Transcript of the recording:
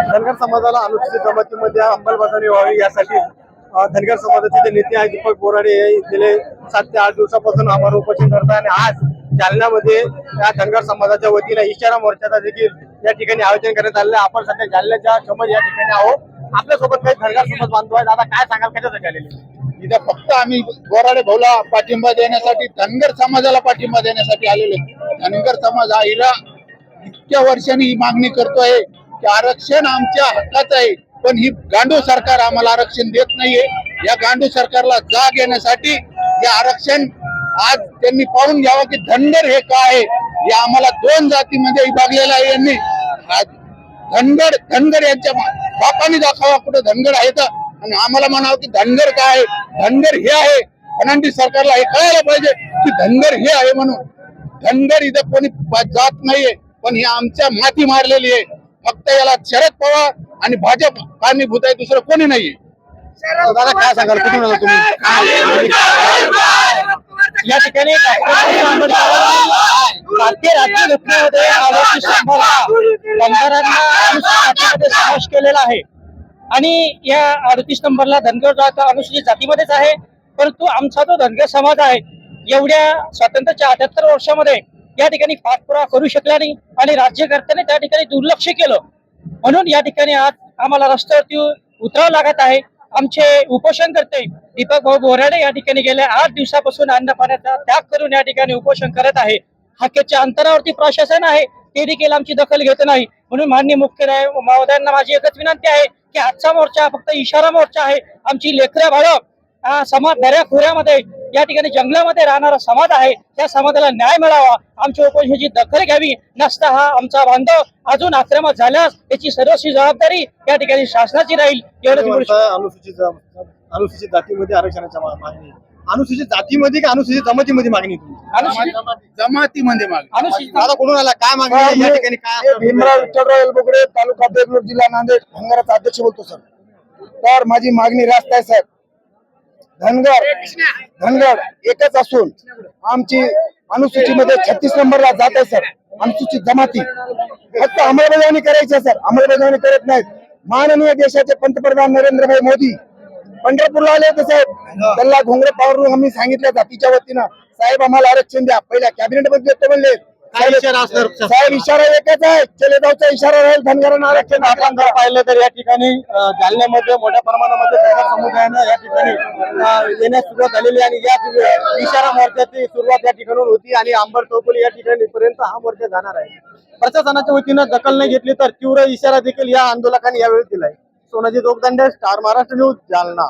धनगर समाजाला अनुसूचित जमातीमध्ये अंमलबजावणी व्हावी यासाठी धनगर समाजाचे जे नेते आहेत दीपक बोराडे हे गेले सात ते आठ दिवसापासून आम्हाला उपोषण करतात आणि आज जालन्यामध्ये या धनगर समाजाच्या वतीने इशारा मोर्चाचा देखील या ठिकाणी आयोजन करण्यात आलेलं आहे. आपण सध्या जालन्याच्या समज या ठिकाणी आहोत. आपल्यासोबत काही धनगर समाज बांधव आहेत. दादा काय सांगाल? कशासाठी आलेले? इथे फक्त आम्ही बोराडे भाऊला पाठिंबा देण्यासाठी धनगर समाजाला पाठिंबा देण्यासाठी आलेलो धनगर समाज हा हिरा इतक्या वर्षांनी ही मागणी करतोय. की आरक्षण आमच्या हक्काचं आहे पण ही गांडू सरकार आम्हाला आरक्षण देत नाहीये. या गांडू सरकारला जाग येण्यासाठी हे आरक्षण आज त्यांनी पाहून घ्यावं की धनगर हे काय आहे हे आम्हाला दोन जातीमध्ये विभागलेलं आहे यांनी. धनगर धनगर यांच्या बापाने दाखवा कुठं धनगर आहे का? आणि आम्हाला म्हणावं की धनगर काय आहे? धनगर हे आहे. फडणवीस सरकारला हे कळायला पाहिजे की धनगर हे आहे म्हणून. धनगर इथं कोणी जात नाहीये पण ही आमच्या माती मारलेली आहे. फक्त याला शरद पवार आणि भाजप कारणीभूत आहे दुसरं कोणी नाहीये. दादा काय सांगाल? कुठून आला तुम्ही? या ठिकाणी भारतीय राज्य घटनेमध्ये जातीमध्ये समावेश केलेला आहे. आणि या अडतीस नंबरला धनगर जात अनुसूचित जातीमध्येच आहे परंतु आमचा जो धनगर समाज आहे एवढ्या स्वातंत्र्याच्या अठ्याहत्तर वर्षामध्ये या ठिकाणी पाठपुरावा करू शकला नाही आणि राज्यकर्त्याने त्या ठिकाणी दुर्लक्ष केलं. म्हणून या ठिकाणी आज आम्हाला रस्त्यावरती उतरावं लागत आहे. आमचे उपोषण करते दीपक भाऊ बोराडे या ठिकाणी गेल्या आठ दिवसापासून अन्न पाण्याचा त्याग करून या ठिकाणी उपोषण करत आहे. हाकेच्या अंतरावरती प्रशासन आहे ते देखील आमची दखल घेत नाही. म्हणून मान्य मुख्य महोदयांना माझी एकच विनंती आहे की आजचा मोर्चा फक्त इशारा मोर्चा आहे. आमची लेकरं बाळं समाज दऱ्या खोऱ्यामध्ये या ठिकाणी जंगलामध्ये राहणारा समाज आहे त्या समाजाला न्याय मिळावा. आमच्या उपोषणाची दखल घ्यावी. नसता हा आमचा बांधव. अजून आक्रमक झाल्यास याची सर्वस्वी जबाबदारी या ठिकाणी शासनाची राहील. अनुसूचित अनुसूचित जातीमध्ये आरक्षणाच्या मागणी. अनुसूचित जातीमध्ये का अनुसूचित जमातीमध्ये मागणी जमातीमध्ये माग अनुसूचित दादा कुठून आला काय मागणी? या ठिकाणी काय भीमराव विठ्ठलराव एलबुगडे तालुका जिल्हा नांदेड अध्यक्ष बोलतो सर. तर माझी मागणी रास्त आहे साहेब. धनगर. धनगर एकच असून आमची अनुसूचीमध्ये छत्तीस नंबरला जात आहे सर. अनुसूचित जमाती. फक्त अंमलबजावणी करायची आहे सर. अंमलबजावणी करत नाहीत. माननीय देशाचे पंतप्रधान नरेंद्रभाई मोदी. पंढरपूरला आले होते साहेब. त्यांना घोंगडे पावरून आम्ही सांगितलं जातीच्या वतीनं साहेब आम्हाला आरक्षण द्या. पहिल्या कॅबिनेटमध्ये म्हणले काय इशारा असणार साहेब इशारा एकच आहे. चले जाऊचा इशारा राहील धनगरांना आरक्षण आपण जर पाहिलं तर या ठिकाणी जालन्यामध्ये मोठ्या प्रमाणामध्ये धनगर समुदायानं या ठिकाणी येण्यास सुरुवात झालेली आणि या इशारा मोर्चाची सुरुवात या ठिकाणून होती आणि अंबर चौफुली या ठिकाणी पर्यंत हा मोर्चा जाणार आहे. प्रशासनाच्या वतीनं दखल नाही घेतली तर तीव्र इशारा देखील या आंदोलकांनी यावेळी दिलाय. Sonaji Jogdande Star Maharashtra news Jalna.